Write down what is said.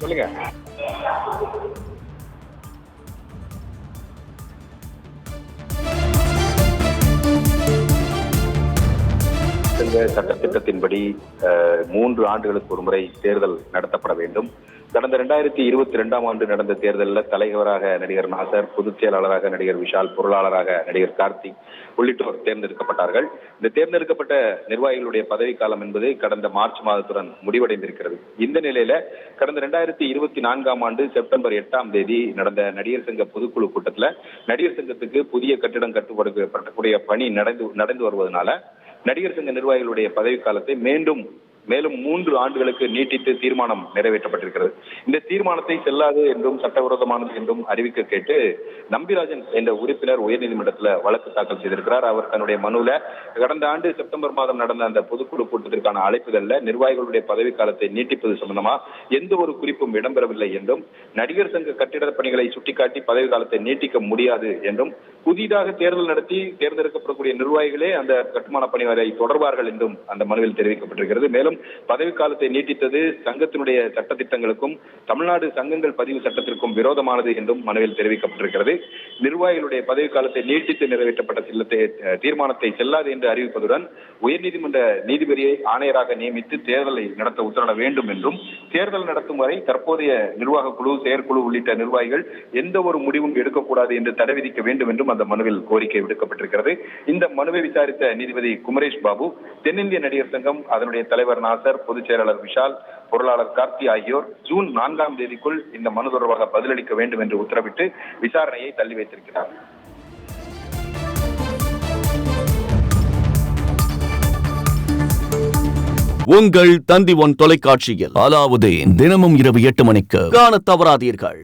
சொல்லுங்கள் இந்த சட்டத்திட்டத்தின்படி மூன்று ஆண்டுகளுக்கு ஒரு முறை தேர்தல் நடத்தப்பட வேண்டும். கடந்த இரண்டாயிரத்தி இருபத்தி ரெண்டாம் ஆண்டு நடந்த தேர்தலில் தலைவராக நடிகர் நாசர் பொதுச் செயலாளராக நடிகர் விஷால் பொருளாளராக நடிகர் கார்த்திக் உள்ளிட்டோர் தேர்ந்தெடுக்கப்பட்டார்கள். இந்த தேர்ந்தெடுக்கப்பட்ட நிர்வாகிகளுடைய பதவிக்காலம் என்பது கடந்த மார்ச் மாதத்துடன் முடிவடைந்திருக்கிறது. இந்த நிலையில கடந்த இரண்டாயிரத்தி இருபத்தி நான்காம் ஆண்டு செப்டம்பர் எட்டாம் தேதி நடந்த நடிகர் சங்க பொதுக்குழு கூட்டத்துல நடிகர் சங்கத்துக்கு புதிய கட்டிடம் கட்டுப்படுத்தக்கூடிய பணி நடந்து நடந்து வருவதனால நடிகர் சங்க நிர்வாகிகளுடைய பதவிக்காலத்தை மீண்டும் மேலும் மூன்று ஆண்டுகளுக்கு நீட்டித்து தீர்மானம் நிறைவேற்றப்பட்டிருக்கிறது. இந்த தீர்மானத்தை செல்லாது என்றும் சட்டவிரோதமானது என்றும் அறிவிக்க கேட்டு நம்பிராஜன் என்ற உறுப்பினர் உயர்நீதிமன்றத்தில் வழக்கு தாக்கல் செய்திருக்கிறார். அவர் தன்னுடைய மனுல கடந்த ஆண்டு செப்டம்பர் மாதம் நடந்த அந்த பொதுக்குழு கூட்டத்திற்கான அழைப்புதல்ல நிர்வாகிகளுடைய பதவிக்காலத்தை நீட்டிப்பது சம்பந்தமா எந்த ஒரு குறிப்பும் இடம்பெறவில்லை என்றும் நடிகர் சங்க கட்டிட பணிகளை சுட்டிக்காட்டி பதவி காலத்தை நீட்டிக்க முடியாது என்றும் புதிதாக தேர்தல் நடத்தி தேர்ந்தெடுக்கப்படக்கூடிய நிர்வாகிகளே அந்த கட்டுமான பணி வரை தொடர்வார்கள் என்றும் அந்த மனுவில் தெரிவிக்கப்பட்டிருக்கிறது. மேலும் பதவிக்காலத்தை நீட்டித்தது சங்கத்தினுடைய சட்டத்திட்டங்களுக்கும் தமிழ்நாடு சங்கங்கள் பதிவு சட்டத்திற்கும் விரோதமானது என்றும் மனுவில் தெரிவிக்கப்பட்டிருக்கிறது. நிர்வாகிகளுடைய பதவிக்காலத்தை நீட்டித்து நிறைவேற்றப்பட்ட சில்லத்தை தீர்மானத்தை செல்லாது என்று அறிவிப்பதுடன் உயர்நீதிமன்ற நீதிபதியை ஆணையராக நியமித்து தேர்தலை நடத்த உத்தரவிட வேண்டும் என்றும் தேர்தல் நடத்தும் வரை தற்போதைய நிர்வாக குழு செயற்குழு உள்ளிட்ட நிர்வாகிகள் எந்த ஒரு முடிவும் எடுக்கக்கூடாது என்று தடை விதிக்க வேண்டும் என்றும் அந்த மனுவில் கோரிக்கை விடுக்கப்பட்டிருக்கிறது. இந்த மனுவை விசாரித்த நீதிபதி குமரேஷ் பாபு தென்னிந்திய நடிகர் சங்கம் அதனுடைய தலைவர் நாசர் பொதுச் செயலாளர் விஷால் பொருளாளர் கார்த்தி ஆகியோர் ஜூன் நான்காம் தேதிக்குள் இந்த மனு தொடர்பாக பதிலளிக்க வேண்டும் என்று உத்தரவிட்டு விசாரணையை தள்ளி வைத்திருக்கிறார். உங்கள் தந்தி ஒன் தொலைக்காட்சியில் அலாவுதீன் தினமும் இரவு எட்டு மணிக்கு காண தவறாதீர்கள்.